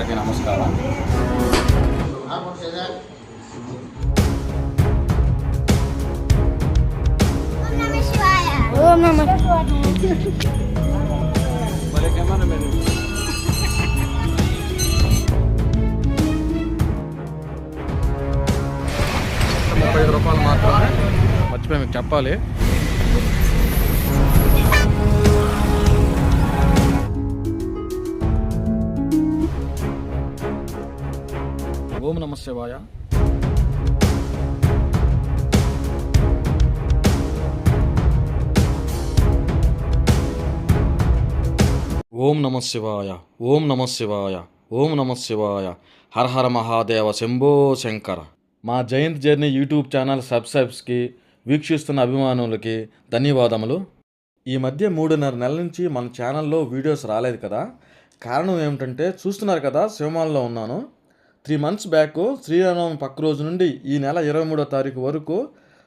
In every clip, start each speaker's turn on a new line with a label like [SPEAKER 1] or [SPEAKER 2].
[SPEAKER 1] అందరికీ నమస్కారం.
[SPEAKER 2] ఓం నమ
[SPEAKER 1] ముప్పై ఐదు రూపాయలు మాత్రమే. మర్చిపోయి మీకు చెప్పాలి. ఓం నమ శివాయ. ఓం నమ శివాయ ఓం నమ శివాయ ఓం నమ శివాయ. హర హర మహాదేవ శంభో శంకర. మా జయంత్ జర్నీ యూట్యూబ్ ఛానల్ సబ్స్క్రైబ్స్కి వీక్షిస్తున్న అభిమానులకి ధన్యవాదములు. ఈ మధ్య మూడున్నర నెలల నుంచి మన ఛానల్లో వీడియోస్ రాలేదు కదా. కారణం ఏమిటంటే చూస్తున్నారు కదా శివమాలలో ఉన్నాను. త్రీ మంత్స్ బ్యాక్ శ్రీరామనవమి పక్క రోజు నుండి ఈ నెల ఇరవై మూడో తారీఖు వరకు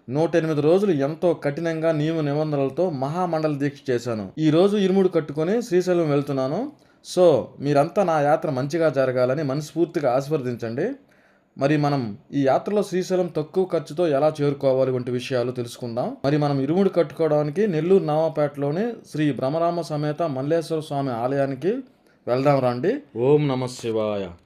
[SPEAKER 1] నూట ఎనిమిది రోజులు ఎంతో కఠినంగా నియమ నిబంధనలతో మహామండల దీక్ష చేశాను. ఈ రోజు ఇరుముడు కట్టుకొని శ్రీశైలం వెళ్తున్నాను. సో మీరంతా నా యాత్ర మంచిగా జరగాలని మనస్ఫూర్తిగా ఆశీర్వదించండి. మరి మనం ఈ యాత్రలో శ్రీశైలం తక్కువ ఖర్చుతో ఎలా చేరుకోవాలి వంటి విషయాలు తెలుసుకుందాం. మరి మనం ఇరుముడు కట్టుకోవడానికి నెల్లూరు నవాపేటలోని శ్రీ భ్రమరామ సమేత మల్లేశ్వర స్వామి ఆలయానికి వెళ్దాం రండి. ఓం నమ శివాయ.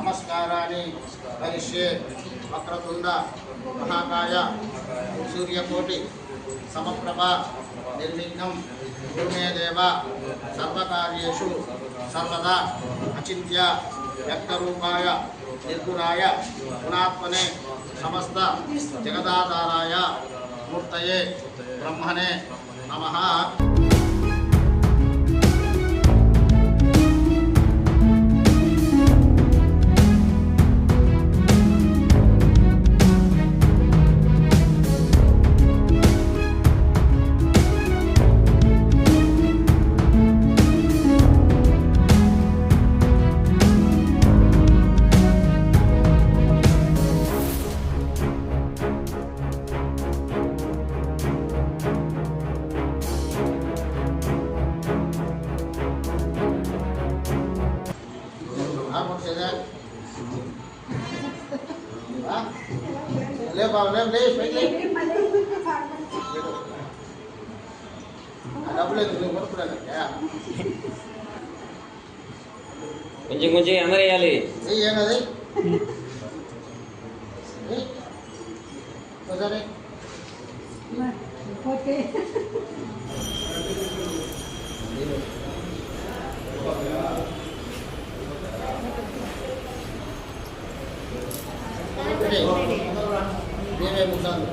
[SPEAKER 3] నమస్కారాన్ని కరిష్యే వక్రతుండ మహాకాయ సూర్యకోటి సమప్రభ నిర్విఘ్నం గురుమే దేవ సర్వకార్యేషు సర్వదా అచింత్య వ్యక్తరూపాయ నిర్గుణాయ గుణాత్మనే సమస్త జగదాధారాయ మూర్తయే బ్రహ్మణే నమః place నేనే ముసాను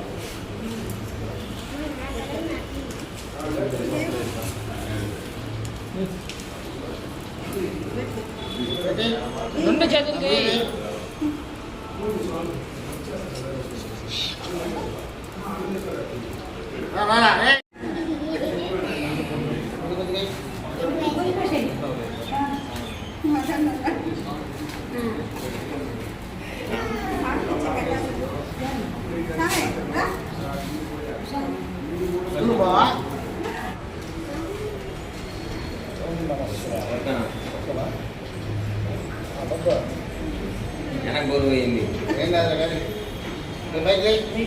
[SPEAKER 4] రెండు చేతులకి. వెనక గోరు పోయింది
[SPEAKER 3] ఏం కాదు కానీ నువ్వు పైకి లేయి.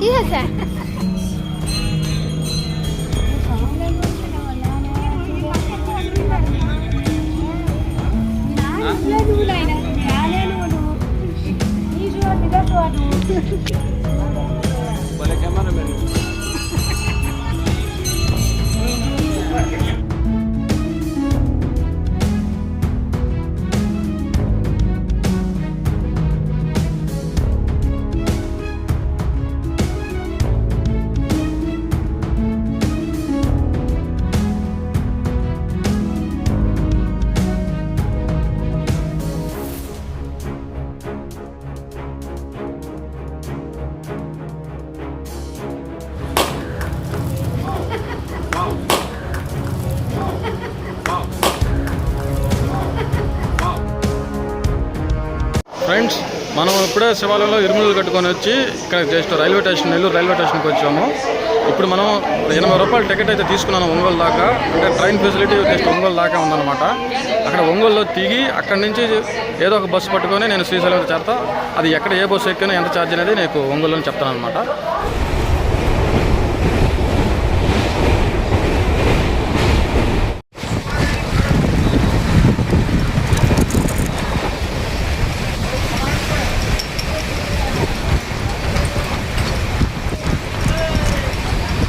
[SPEAKER 4] 厉
[SPEAKER 1] 害 하. ఇప్పుడే శివాలయంలో ఇరుములు కట్టుకొని వచ్చి ఇక్కడ just railway station Nellore railway స్టేషన్కి వచ్చాము. ఇప్పుడు మనం ఎనభై రూపాయల టికెట్ అయితే తీసుకున్నాను ఒంగోలు దాకా. అంటే ట్రైన్ ఫెసిలిటీ జస్ట్ ఒంగోలు దాకా ఉందన్నమాట. అక్కడ ఒంగోలులో దిగి అక్కడి నుంచి ఏదో ఒక బస్సు పట్టుకొని నేను శ్రీశైలం చేరతా. అది ఎక్కడ ఏ బస్సు ఎక్కినా ఎంత ఛార్జ్ అనేది నీకు ఒంగోలులో చెప్తాను అనమాట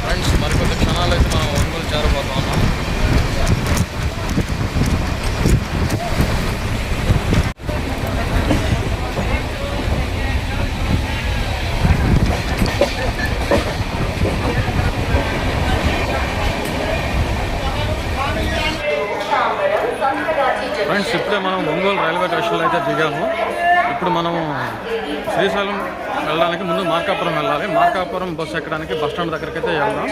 [SPEAKER 1] ఫ్రెండ్స్ మరికొద్ది క్షణాలు అయితే మనం ఒంగోలు చేరబోతున్నాం ఫ్రెండ్స్ ఇప్పుడే మనం ఒంగోలు రైల్వే స్టేషన్లో అయితే దిగాము ఇప్పుడు మనం శ్రీశైలం వెళ్ళడానికి ముందు మార్కాపురం వెళ్ళాలి మార్కాపురం బస్సు ఎక్కడానికి బస్ స్టాండ్ దగ్గరికి అయితే వెళ్దాం.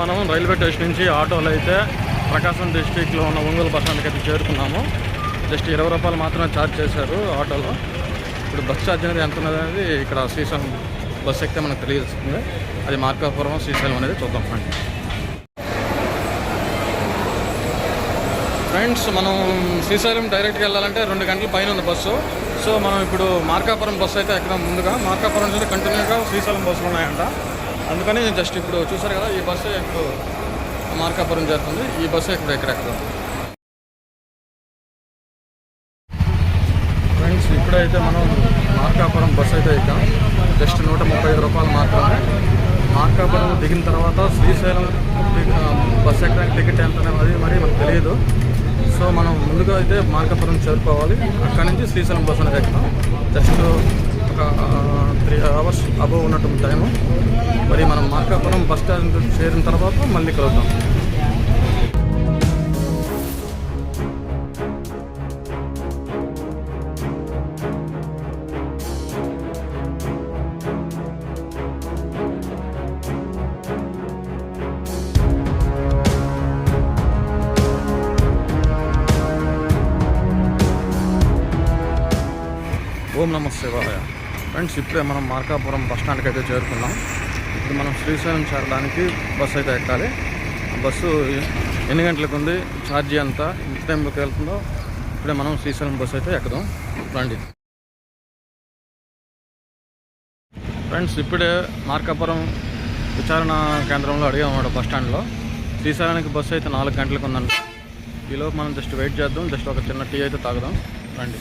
[SPEAKER 1] మనం రైల్వే స్టేషన్ నుంచి ఆటోలో అయితే ప్రకాశం డిస్టిక్లో ఉన్న ఒంగోలు బస్ స్టాండ్కి అయితే చేరుకున్నాము. జస్ట్ ఇరవై రూపాయలు మాత్రమే ఛార్జ్ చేశారు ఆటోలో. ఇప్పుడు బస్ ఛార్జ్ అనేది ఎంత ఉన్నది అనేది ఇక్కడ శ్రీశైలం బస్ ఎక్కితే మనకు తెలియజేస్తుంది. అది మార్కాపురం శ్రీశైలం అనేది చూద్దాం ఫ్రెండ్స్. ఫ్రెండ్స్ మనం శ్రీశైలం డైరెక్ట్గా వెళ్ళాలంటే రెండు గంటల పైన ఉంది బస్సు. సో మనం ఇప్పుడు మార్కాపురం బస్సు అయితే ఎక్కడ ముందుగా. మార్కాపురం నుంచి కంటిన్యూగా శ్రీశైలం బస్సులు ఉన్నాయంట. అందుకని జస్ట్ ఇప్పుడు చూసారు కదా ఈ బస్సు ఇప్పుడు మార్కాపురం చేరుతుంది. ఈ బస్సు ఇప్పుడు ఎక్కడ ఫ్రెండ్స్ ఇప్పుడైతే మనం మార్కాపురం బస్సు అయితే ఎక్కాం. జస్ట్ నూట ముప్పై ఐదు రూపాయలు మాత్రమే. మార్కాపురం దిగిన తర్వాత శ్రీశైలం బస్సు ఎక్కడానికి టికెట్ ఎంత అనేది మరి మనకు తెలియదు. సో మనం ముందుగా అయితే మార్కాపురం చేరుకోవాలి. అక్కడ నుంచి శ్రీశైలం బస్సు అనేది ఎక్కుతాం. జస్ట్ ఒక త్రీ అవర్స్ అబవ్ ఉన్నట్టు టైము. మరి మనం మార్కాపురం బస్ స్టాండ్ చేరిన తర్వాత మళ్ళీ కలుద్దాం. ఓం నమ శివాయ. ఫ్రెండ్స్ ఇప్పుడే మనం మార్కాపురం బస్ స్టాండ్కి అయితే చేరుకున్నాం. ఇప్పుడు మనం శ్రీశైలం చేరడానికి బస్సు అయితే ఎక్కాలి. బస్సు ఎన్ని గంటలకు ఉంది? ఛార్జీ ఎంత? ఎంత టైంకి వెళ్తుందో ఇప్పుడే మనం శ్రీశైలం బస్సు అయితే ఎక్కుదాం. రండి. ఫ్రెండ్స్ ఇప్పుడే మార్కాపురం విచారణ కేంద్రంలో అడిగామన్నమాట బస్ స్టాండ్లో. శ్రీశైలానికి బస్సు అయితే నాలుగు గంటలకు ఉందండి ఈలోపు మనం జస్ట్ వెయిట్ చేద్దాం. జస్ట్ ఒక చిన్న టీ అయితే తాగుదాం. రండి.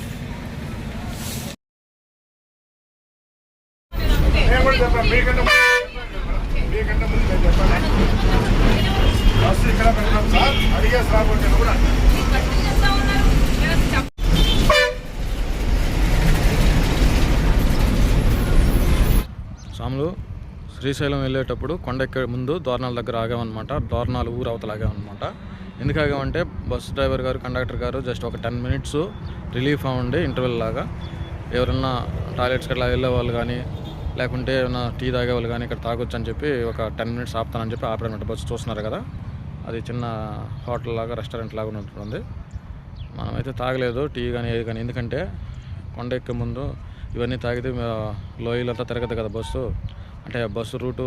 [SPEAKER 2] మీకంటే ముందు నేను చెప్పాను బస్సు ఇక్కడ సార్. అడిగేసి రాబోతే కూడా
[SPEAKER 1] సాములు శ్రీశైలం వెళ్ళేటప్పుడు కొండ ముందు దోరణాల దగ్గర ఆగామన్నమాట. దోరణాలు ఊరు అవతల ఆగామన్నమాట. ఎందుకు ఆగామంటే బస్ డ్రైవర్ గారు కండక్టర్ గారు జస్ట్ ఒక టెన్ మినిట్స్ రిలీఫ్ అవ్వండి ఇంటర్వెల్ లాగా. ఎవరన్నా టాయిలెట్స్కి అట్లా వెళ్ళే వాళ్ళు కానీ లేకుంటే ఏమైనా టీ తాగేవాళ్ళు కానీ ఇక్కడ తాగొచ్చు అని చెప్పి ఒక టెన్ మినిట్స్ ఆపుతానని చెప్పి ఆపారనమాట బస్సు చూస్తున్నారు కదా. అది చిన్న హోటల్ లాగా రెస్టారెంట్ లాగా ఉంటుంది మనమైతే తాగలేదు టీ కానీ ఏది కానీ. ఎందుకంటే కొండ ఎక్కే ముందు ఇవన్నీ తాగితే లోయలంతా తిరగదు కదా బస్సు. అంటే బస్సు రూటు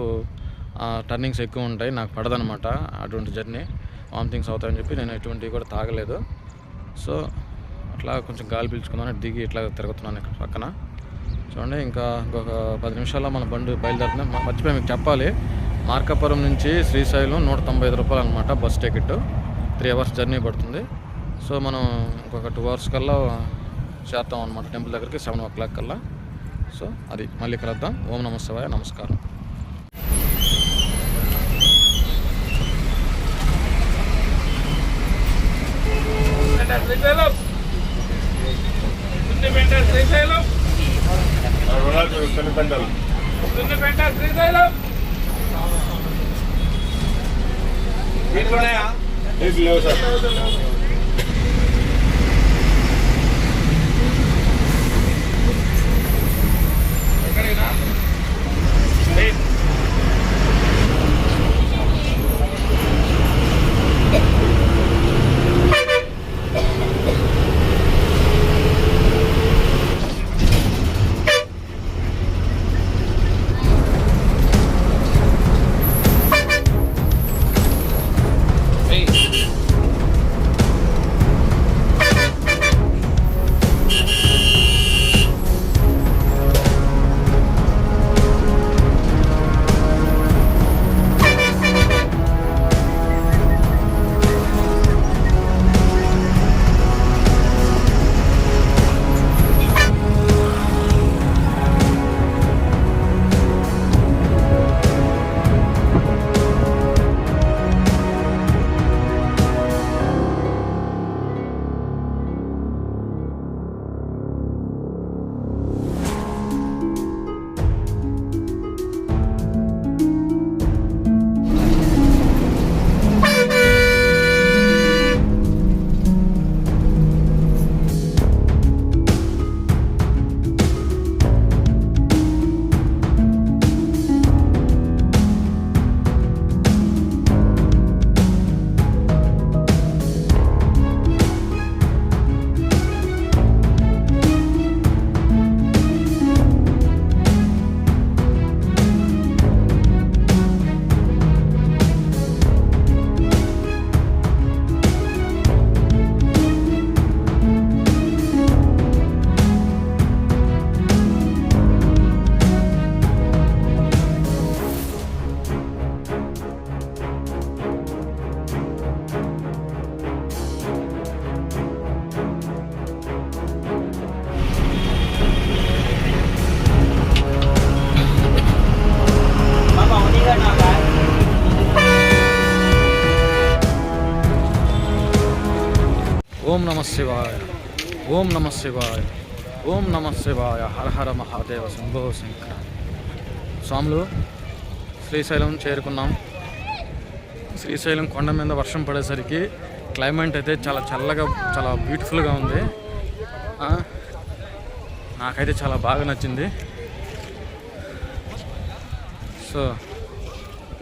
[SPEAKER 1] టర్నింగ్స్ ఎక్కువ ఉంటాయి. నాకు పడదనమాట అటువంటి జర్నీ. వామిటింగ్స్ అవుతాయని చెప్పి నేను ఎటువంటివి కూడా తాగలేదు. సో అట్లా కొంచెం గాలి పీల్చుకుందామని దిగి ఇట్లా తిరుగుతున్నాను ఇక్కడ పక్కన. చూడండి ఇంకా ఇంకొక పది నిమిషాల్లో మన బండి బయలుదేరుతున్నాం మర్చిపోయి మీకు చెప్పాలి. మార్కాపురం నుంచి శ్రీశైలం నూట తొంభై ఐదు రూపాయలు అనమాట bus ticket. Three hours journey పడుతుంది. సో మనం ఇంకొక టూ అవర్స్ కల్లా చేస్తాం అనమాట టెంపుల్ దగ్గరికి సెవెన్ ఓ క్లాక్ కల్లా. సో అది మళ్ళీ కలుద్దాం. ఓం నమస్తే నమస్కారం.
[SPEAKER 4] శ్రీశైలం. సున్నిపేట శ్రీశైలం
[SPEAKER 2] పెంటలు
[SPEAKER 4] సున్నిపేట శ్రీశైలం
[SPEAKER 2] లేవు సార్
[SPEAKER 1] ఓం నమ శివాయ ఓం నమ శివాయ ఓం నమ శివాయ హర హర మహాదేవ శంభో శంకర. స్వాములు శ్రీశైలం చేరుకున్నాం. శ్రీశైలం కొండ మీద వర్షం పడేసరికి క్లైమేట్ అయితే చాలా చల్లగా చాలా బ్యూటిఫుల్గా ఉంది. నాకైతే చాలా బాగా నచ్చింది. సో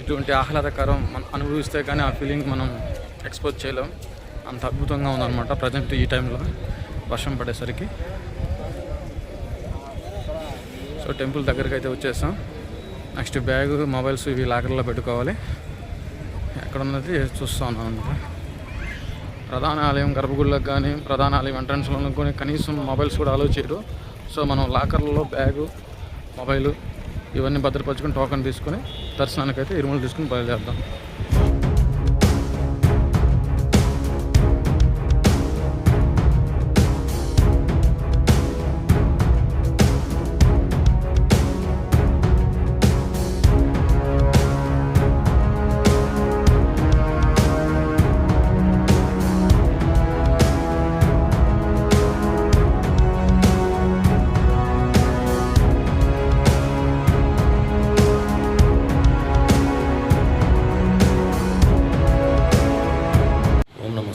[SPEAKER 1] ఇటువంటి ఆహ్లాదకరం మనం అనుభవిస్తే కానీ ఆ ఫీలింగ్ మనం ఎక్స్పోజ్ చేయలేం. అంత అద్భుతంగా ఉందన్నమాట ప్రజెంట్ ఈ టైంలో. వర్షం పడేసరికి. సో టెంపుల్ దగ్గరికి అయితే వచ్చేసాం. నెక్స్ట్ బ్యాగ్ మొబైల్స్ ఇవి లాకర్లో పెట్టుకోవాలి. ఎక్కడ ఉన్నది చూస్తా ఉన్నాను అనమాట ప్రధాన ఆలయం గర్భగుడిలోకి కానీ ప్రధాన ఆలయం ఎంట్రన్స్లో కానీ కనీసం మొబైల్స్ కూడా అలో చేయరు. సో మనం లాకర్లలో బ్యాగు మొబైలు ఇవన్నీ భద్రపరచుకొని టోకెన్ తీసుకొని దర్శనానికైతే ఇరుములు తీసుకుని బయలుదేరుదాం.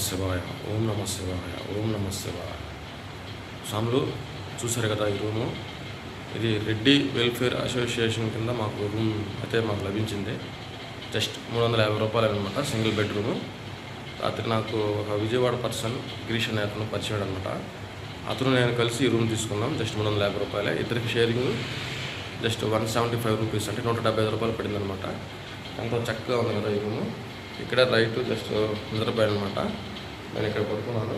[SPEAKER 1] శివాయ ఓం నమ శివాయ స్వాములు చూశారు కదా ఈ రూము? ఇది రెడ్డి వెల్ఫేర్ అసోసియేషన్ కింద మాకు రూమ్ అయితే మాకు లభించింది. జస్ట్ మూడు వందల యాభై రూపాయలు అనమాట సింగిల్ బెడ్రూము. రాత్రి నాకు ఒక విజయవాడ పర్సన్ గిరీష్ అనే అతను పరిచయం అనమాట అతను నేను కలిసి ఈ రూమ్ తీసుకున్నాం జస్ట్ మూడు వందల యాభై రూపాయలే. ఇద్దరికి sharing just one seventy five rupees అంటే నూట డెబ్బై ఐదు రూపాయలు పడింది అనమాట ఎంతో చక్కగా ఉంది కదా ఈ రూము. ఇక్కడ రైట్ జస్ట్ నిద్రపోయాను అనమాట నేను ఇక్కడ పడుకున్నాను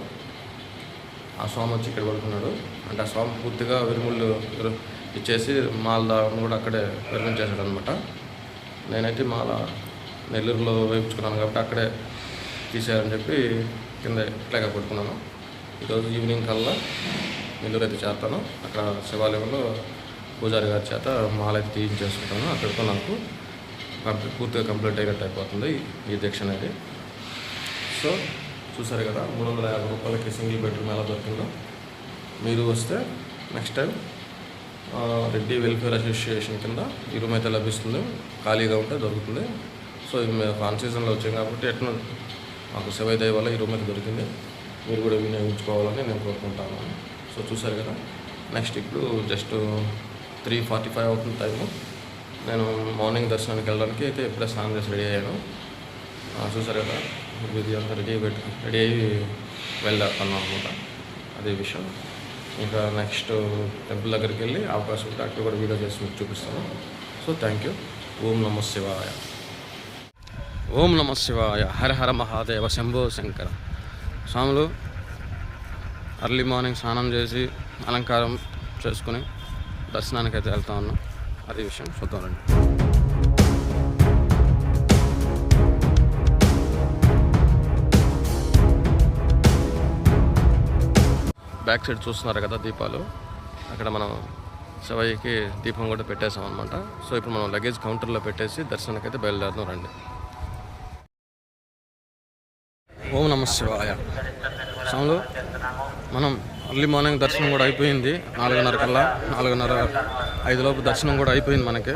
[SPEAKER 1] ఆ స్వామి వచ్చి ఇక్కడ పడుకున్నాడు. అంటే ఆ స్వామి పూర్తిగా విరుముళ్ళు ఇచ్చేసి మాల కూడా అక్కడే విరమించేశాడు అనమాట నేనైతే మాల నెల్లూరులో వేయించుకున్నాను కాబట్టి అక్కడే తీసేయాలని చెప్పి కింద ఇట్లాగా పడుకున్నాను. ఈరోజు ఈవినింగ్ కల్లా నెల్లూరు అయితే చేస్తాను. అక్కడ శివాలయంలో పూజారి గారి చేత మాల అయితే తీయించేసుకుంటాను. అక్కడితో నాకు పూర్తిగా కంప్లీట్ అయినట్టు అయిపోతుంది ఈ దీక్ష అనేది. సో చూసారు కదా మూడు వందల యాభై రూపాయలకి సింగిల్ బెడ్రూమ్ ఎలా దొరికిందో. మీరు వస్తే next time Reddy welfare association కింద ఈ రూమ్ అయితే లభిస్తుంది. ఖాళీగా ఉంటే దొరుకుతుంది. సో ఇది మేము ఫాన్ సీజన్లో వచ్చాం కాబట్టి ఎట్లా మాకు సేవ దయ వల్ల ఈ రూమ్ అయితే దొరికింది. మీరు కూడా వినియోగించుకోవాలని నేను కోరుకుంటాను. సో చూసారు కదా నెక్స్ట్ ఇప్పుడు జస్ట్ త్రీ ఫార్టీ ఫైవ్ అవుతుంది టైము నేను మార్నింగ్ దర్శనానికి వెళ్ళడానికి అయితే ఇప్పుడే స్నానం చేసి రెడీ అయ్యాను. చూసారు కదా ఇది అంతా రెడీ పెట్టు రెడీ అయ్యి వెళ్ళాను అనమాట అదే విషయం. ఇంకా నెక్స్ట్ టెంపుల్ దగ్గరికి వెళ్ళి అవకాశం ఉంటే అక్కడ కూడా వీడియో చేసి మీకు చూపిస్తాను. So thank you. ఓం నమ శివాయ. ఓం నమ శివాయ. హర హర మహాదేవ శంభో శంకర. స్వాములు అర్లీ మార్నింగ్ స్నానం చేసి అలంకారం చేసుకుని దర్శనానికి అయితే వెళ్తా ఉన్నాం. అదే విషయం. చూద్దాం రండి. బ్యాక్ సైడ్ చూస్తున్నారు కదా దీపాలు. అక్కడ మనం శివయ్యకి దీపం కూడా పెట్టేసాం అనమాట సో ఇప్పుడు మనం లగేజ్ కౌంటర్లో పెట్టేసి దర్శనకైతే అయితే బయలుదేరుతాం రండి. ఓం నమ శివాయ. స్వాములు మనం అర్లీ మార్నింగ్ దర్శనం కూడా అయిపోయింది. నాలుగున్నర కల్లా నాలుగున్నర ఐదు లోపు దర్శనం కూడా అయిపోయింది మనకి.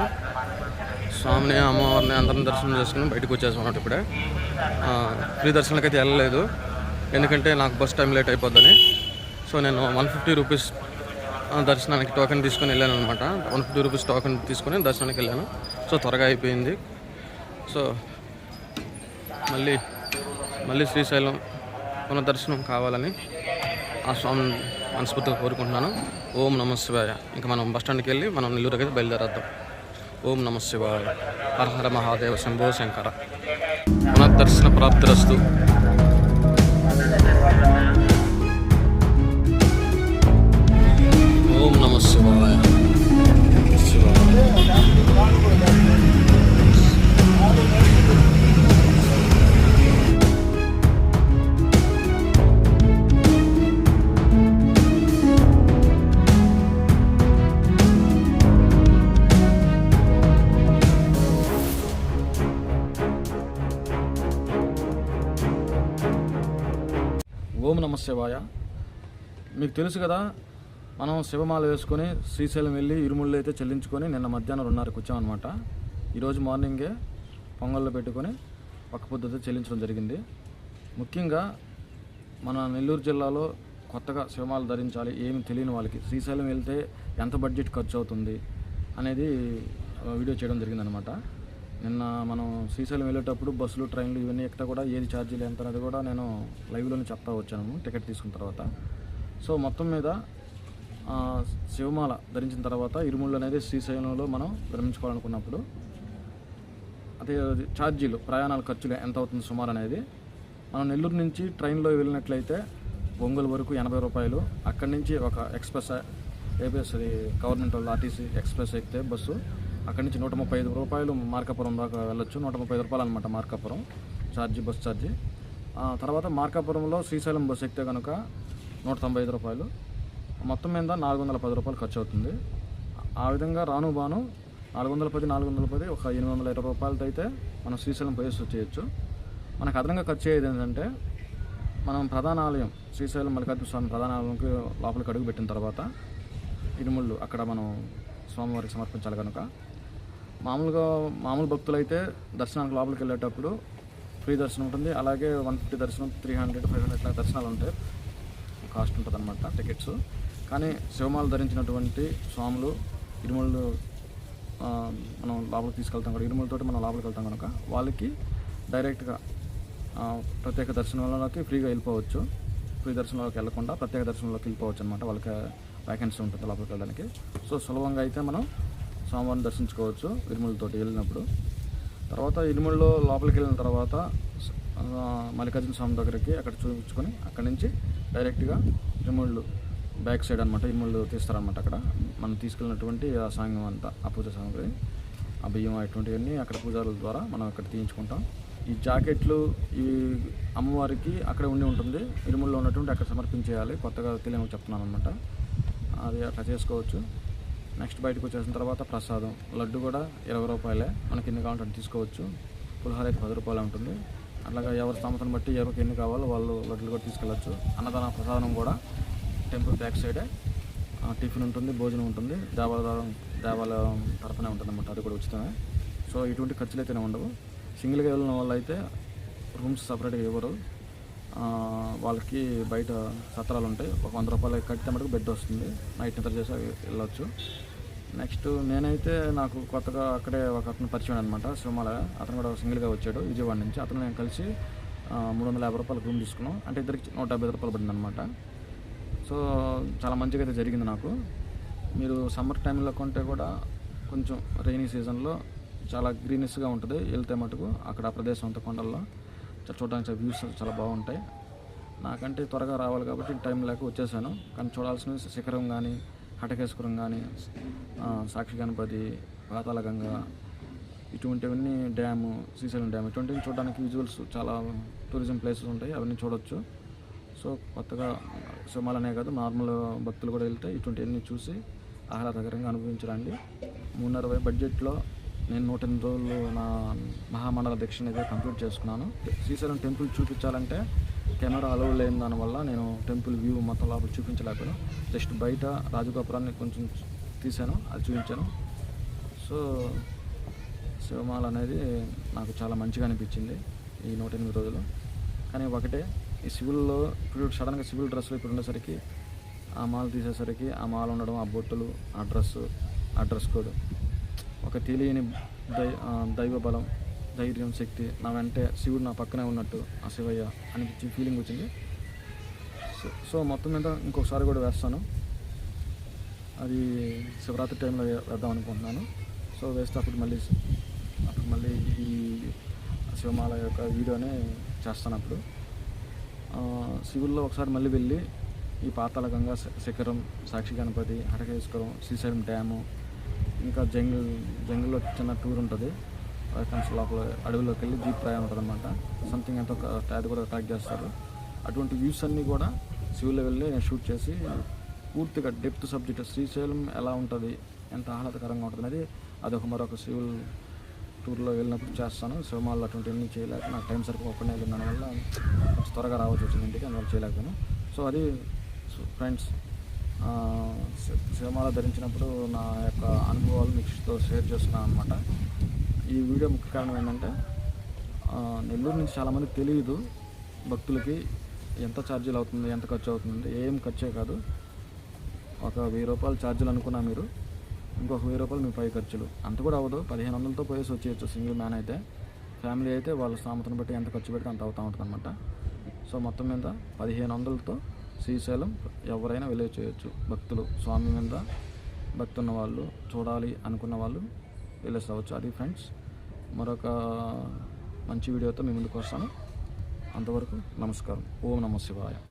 [SPEAKER 1] స్వామిని అమ్మవారిని అందరం దర్శనం చేసుకుని బయటకు వచ్చేసాం అన్నట్టు ఇప్పుడే. ఫ్రీ దర్శనానికి అయితే వెళ్ళలేదు. ఎందుకంటే నాకు బస్ టైం లేట్ అయిపోద్దని. సో నేను వన్ ఫిఫ్టీ రూపీస్ ఆ, దర్శనానికి టోకెన్ తీసుకొని వెళ్ళాను అనమాట వన్ ఫిఫ్టీ రూపీస్ టోకెన్ తీసుకొని దర్శనానికి వెళ్ళాను. సో త్వరగా అయిపోయింది. సో మళ్ళీ మళ్ళీ శ్రీశైలం పునర్దర్శనం కావాలని ఆ స్వామి మనస్ఫూర్తిగా కోరుకుంటున్నాను. ఓం నమ శివాయ. ఇంకా మనం బస్ స్టాండ్కి వెళ్ళి మనం నెల్లూరుకి అయితే బయలుదేరేద్దాం. ఓం నమ శివాయ. హర మహాదేవ శంభో శంకర. పునర్దర్శన ప్రాప్తిరస్తు. శివాయ మీకు తెలుసు కదా మనం శివమాల వేసుకొని శ్రీశైలం వెళ్ళి ఇరుముళ్ళు అయితే చెల్లించుకొని నిన్న మధ్యాహ్నం రెండున్నరకు వచ్చామన్నమాట. ఈరోజు మార్నింగే పొంగల్లో పెట్టుకొని పక్క పొద్దుతో చెల్లించడం జరిగింది. ముఖ్యంగా మన నెల్లూరు జిల్లాలో కొత్తగా శివమాల ధరించాలి ఏమి తెలియని వాళ్ళకి శ్రీశైలం వెళ్తే ఎంత బడ్జెట్ ఖర్చు అవుతుంది అనేది వీడియో చేయడం జరిగిందనమాట నిన్న మనం శ్రీశైలం వెళ్ళేటప్పుడు బస్సులు ట్రైన్లు ఇవన్నీ ఎక్కితే కూడా ఏది ఛార్జీలు ఎంత అనేది కూడా నేను లైవ్లోనే చెప్తా వచ్చాను టికెట్ తీసుకున్న తర్వాత. సో మొత్తం మీద శివమాల ధరించిన తర్వాత ఇరుముళ్ళు అనేది శ్రీశైలంలో మనం విరమించుకోవాలనుకున్నప్పుడు అదే ఛార్జీలు ప్రయాణాల ఖర్చులు ఎంత అవుతుంది సుమారు అనేది మనం నెల్లూరు నుంచి ట్రైన్లో వెళ్ళినట్లయితే ఒంగోలు వరకు ఎనభై రూపాయలు అక్కడి నుంచి ఒక ఎక్స్ప్రెస్ ఏపీఎస్ గవర్నమెంట్ వాళ్ళు ఆర్టీసీ ఎక్స్ప్రెస్ ఎక్కితే బస్సు అక్కడి నుంచి నూట ముప్పై ఐదు రూపాయలు మార్కాపురం దాకా వెళ్ళొచ్చు. నూట ముప్పై ఐదు రూపాయలు అనమాట మార్కాపురం. Charge bus charge. ఆ తర్వాత మార్కాపురంలో శ్రీశైలం బస్సు ఎక్కితే కనుక నూట తొంభై ఐదు రూపాయలు. మొత్తం మీద నాలుగు వందల పది రూపాయలు ఖర్చు అవుతుంది ఆ విధంగా రాను బాను నాలుగు వందల పది నాలుగు వందల పది ఒక ఎనిమిది వందల ఇరవై రూపాయలతో అయితే మనం శ్రీశైలం పోయేసి వచ్చేయచ్చు. మనకు అదనంగా ఖర్చు అయ్యేది ఏంటంటే మనం ప్రధాన ఆలయం శ్రీశైలం మల్లికార్జున స్వామి ప్రధాన ఆలయంకి లోపలికి అడుగు పెట్టిన తర్వాత ఇనుముళ్ళు అక్కడ మనం స్వామివారికి సమర్పించాలి కనుక మామూలుగా మామూలు భక్తులైతే దర్శనానికి లోపలికి వెళ్ళేటప్పుడు ఫ్రీ దర్శనం ఉంటుంది. అలాగే వన్ ఫిఫ్టీ దర్శనం త్రీ హండ్రెడ్ ఫైవ్ హండ్రెడ్ ఇట్లా దర్శనాలు ఉంటాయి కాస్ట్ ఉంటుంది అనమాట టికెట్స్. కానీ శివమాలు ధరించినటువంటి స్వాములు ఇరుముళ్ళు మనం లోపలికి తీసుకెళ్తాం కూడా ఇరుములతోటి మనం లోపలికి వెళ్తాం కనుక వాళ్ళకి డైరెక్ట్గా ప్రత్యేక దర్శనంలోకి ఫ్రీగా వెళ్ళిపోవచ్చు. ఫ్రీ దర్శనంలోకి వెళ్ళకుండా ప్రత్యేక దర్శనంలోకి వెళ్ళిపోవచ్చు అనమాట వాళ్ళకి వ్యాకెన్సీ ఉంటుంది లోపలికి వెళ్ళడానికి. సో సులభంగా అయితే మనం స్వామివారిని దర్శించుకోవచ్చు ఇరుములతోటి వెళ్ళినప్పుడు. తర్వాత ఇరుముల్లో లోపలికి వెళ్ళిన తర్వాత మల్లికార్జున స్వామి దగ్గరికి అక్కడ చూపించుకొని అక్కడి నుంచి డైరెక్ట్గా ఇరుముళ్ళు బ్యాక్ సైడ్ అనమాట ఇరుముళ్ళు తీస్తారనమాట అక్కడ. మనం తీసుకెళ్ళినటువంటి ఆ సాంగం అంతా ఆ పూజ సామాగ్రి ఆ బియ్యం అటువంటివన్నీ అక్కడ పూజారుల ద్వారా మనం అక్కడ తీయించుకుంటాం. ఈ జాకెట్లు ఈ అమ్మవారికి అక్కడే ఉండి ఉంటుంది. ఇరుముల్లో ఉన్నటువంటి అక్కడ సమర్పించేయాలి. కొత్తగా తెలియని చెప్తున్నాను అనమాట అది అట్లా చేసుకోవచ్చు. నెక్స్ట్ బయటకు వచ్చేసిన తర్వాత ప్రసాదం. లడ్డు కూడా ఇరవై రూపాయలే. మనకి ఎన్ని కావాలంటే తీసుకోవచ్చు. పులిహోర అయితే పది రూపాయలు ఉంటుంది. అట్లాగా ఎవరి సంవత్సరం బట్టి ఎవరికి ఎన్ని కావాలో వాళ్ళు లడ్డులు కూడా తీసుకెళ్ళచ్చు. అన్నదాన ప్రసాదం కూడా టెంపుల్ బ్యాక్ సైడే టిఫిన్ ఉంటుంది భోజనం ఉంటుంది. దేవాలయం దేవాలయం తరఫునే ఉంటుంది అన్నమాట అది కూడా ఉచితమే. సో ఇటువంటి ఖర్చులు అయితేనే ఉండవు. సింగిల్గా వెళ్ళిన వాళ్ళు అయితే రూమ్స్ సపరేట్గా ఇవ్వరు. వాళ్ళకి బయట సత్రాలు ఉంటాయి. ఒక వంద రూపాయలు కడితే మటుకు బెడ్ వస్తుంది. నైట్ నిద్ర చేసి వెళ్ళొచ్చు. నెక్స్ట్ నేనైతే నాకు కొత్తగా అక్కడే ఒక అతను పరిచయం అనమాట శివమాల అతను కూడా సింగిల్గా వచ్చాడు విజయవాడ నుంచి. అతను నేను కలిసి మూడు వందల యాభై రూపాయలు రూమ్ తీసుకున్నాం. అంటే ఇద్దరికి నూట డెబ్బై రూపాయలు పడింది అనమాట సో చాలా మంచిగా అయితే జరిగింది నాకు. మీరు సమ్మర్ టైంలో కొంటే కూడా కొంచెం రైనీ సీజన్లో చాలా గ్రీనిష్గా ఉంటుంది. వెళ్తే మటుకు అక్కడ ఆ ప్రదేశం అంత కొండల్లో చూడడానికి వ్యూస్ చాలా బాగుంటాయి. నాకంటే త్వరగా రావాలి కాబట్టి టైం లేక వచ్చేసాను. కానీ చూడాల్సిన శిఖరం కానీ హటకేశ్వరం కానీ సాక్షి గణపతి పాతాల గంగ ఇటువంటివన్నీ డ్యాము శ్రీశైలం డ్యామ్ ఇటువంటివి చూడడానికి విజువల్స్ చాలా టూరిజం ప్లేసెస్ ఉంటాయి. అవన్నీ చూడొచ్చు. సో కొత్తగా సినిమాలనే కాదు నార్మల్ భక్తులు కూడా వెళ్తే ఇటువంటివన్నీ చూసి ఆహ్లాదకరంగా అనుభవించరండి. మూడున్నర వై బడ్జెట్లో నేను నూట ఎనిమిది రోజులు నా మహామండల దీక్షను అయితే కంప్లీట్ చేసుకున్నాను. శ్రీశైలం టెంపుల్ చూపించాలంటే కెమెరా అలవ్ లేని దానివల్ల నేను టెంపుల్ వ్యూ మొత్తం లోపల చూపించలేకపోయాను. జస్ట్ బయట రాజగోపురాన్ని కొంచెం తీశాను అది చూపించాను. సో శివమాల అనేది నాకు చాలా మంచిగా అనిపించింది ఈ నూట ఎనిమిది రోజులు. కానీ ఒకటే ఈ సివిల్లో ఇప్పుడు సడన్గా సివిల్ డ్రెస్లో ఇప్పుడు ఉండేసరికి ఆ మాల తీసేసరికి ఆ మాల ఉండడం ఆ బొట్టులు ఆ డ్రెస్సు ఆ డ్రెస్ కోడ్ ఒక తెలియని దై దైవ బలం ధైర్యం శక్తి నా వెంటే శివుడు నా పక్కనే ఉన్నట్టు ఆ శివయ్య అనిపించి ఫీలింగ్ వచ్చింది. సో సో మొత్తం మీద ఇంకొకసారి కూడా వేస్తాను. అది శివరాత్రి టైంలో వేద్దాం అనుకుంటున్నాను. సో వేస్తే అప్పుడు మళ్ళీ అప్పుడు మళ్ళీ ఈ శివమాల యొక్క వీడియోనే చేస్తాను అప్పుడు. శివుల్లో ఒకసారి మళ్ళీ వెళ్ళి ఈ పాతాళ గంగా శ- శిఖరం సాక్షి గణపతి హటకేశ్వరం శ్రీశైలం డ్యాము ఇంకా జంగిల్ జంగిల్లో చిన్న టూర్ ఉంటుంది. రైతన్స్ లోపల అడవిలోకి వెళ్ళి జీప్ ప్రయాణం ఉంటుంది అనమాట సంథింగ్ ఎంతో ఒక అది కూడా ట్రాక్ చేస్తారు. అటువంటి వ్యూస్ అన్నీ కూడా సివిల్లో వెళ్ళి నేను షూట్ చేసి పూర్తిగా డెప్త్ సబ్జెక్ట్ శ్రీశైలం ఎలా ఉంటుంది ఎంత ఆహ్లాదకరంగా ఉంటుంది అనేది అదొక మరొక సివిల్ టూర్లో వెళ్ళినప్పుడు చేస్తాను. శివమాల్లో అటువంటివన్నీ చేయలేక నాకు టైం సరిపోకుండా వెళ్ళిన వల్ల త్వరగా రావచ్చు వచ్చింది ఇంటికి అందువల్ల చేయలేకపోయాను. సో అది ఫ్రెండ్స్ సినిమాలో ధరించినప్పుడు నా యొక్క అనుభవాలు మిక్స్తో షేర్ చేస్తున్నాను అనమాట ఈ వీడియో ముఖ్య కారణం ఏంటంటే నెల్లూరు నుంచి చాలామంది తెలియదు భక్తులకి ఎంత ఛార్జీలు అవుతుంది ఎంత ఖర్చు అవుతుంది ఏం ఖర్చే కాదు. ఒక వెయ్యి రూపాయలు ఛార్జీలు అనుకున్నా మీరు ఇంకొక వెయ్యి రూపాయలు మీ పై ఖర్చులు. అంత కూడా అవ్వదు. పదిహేను వందలతో పోయేసి వచ్చేయచ్చు సింగిల్ మ్యాన్ అయితే. ఫ్యామిలీ అయితే వాళ్ళ సామర్థ్యం బట్టి ఎంత ఖర్చు పెడితే అంత అవుతూ ఉంటుంది అనమాట సో మొత్తం మీద పదిహేను వందలతో శ్రీశైలం ఎవరైనా వెళ్ళే చేయొచ్చు. భక్తులు స్వామి మీద భక్తి ఉన్న వాళ్ళు చూడాలి అనుకున్న వాళ్ళు విలేజ్ రావచ్చు అది ఫ్రెండ్స్ మరొక మంచి వీడియోతో మీ ముందుకు వస్తాను. అంతవరకు నమస్కారం. ఓం నమ శివాయ.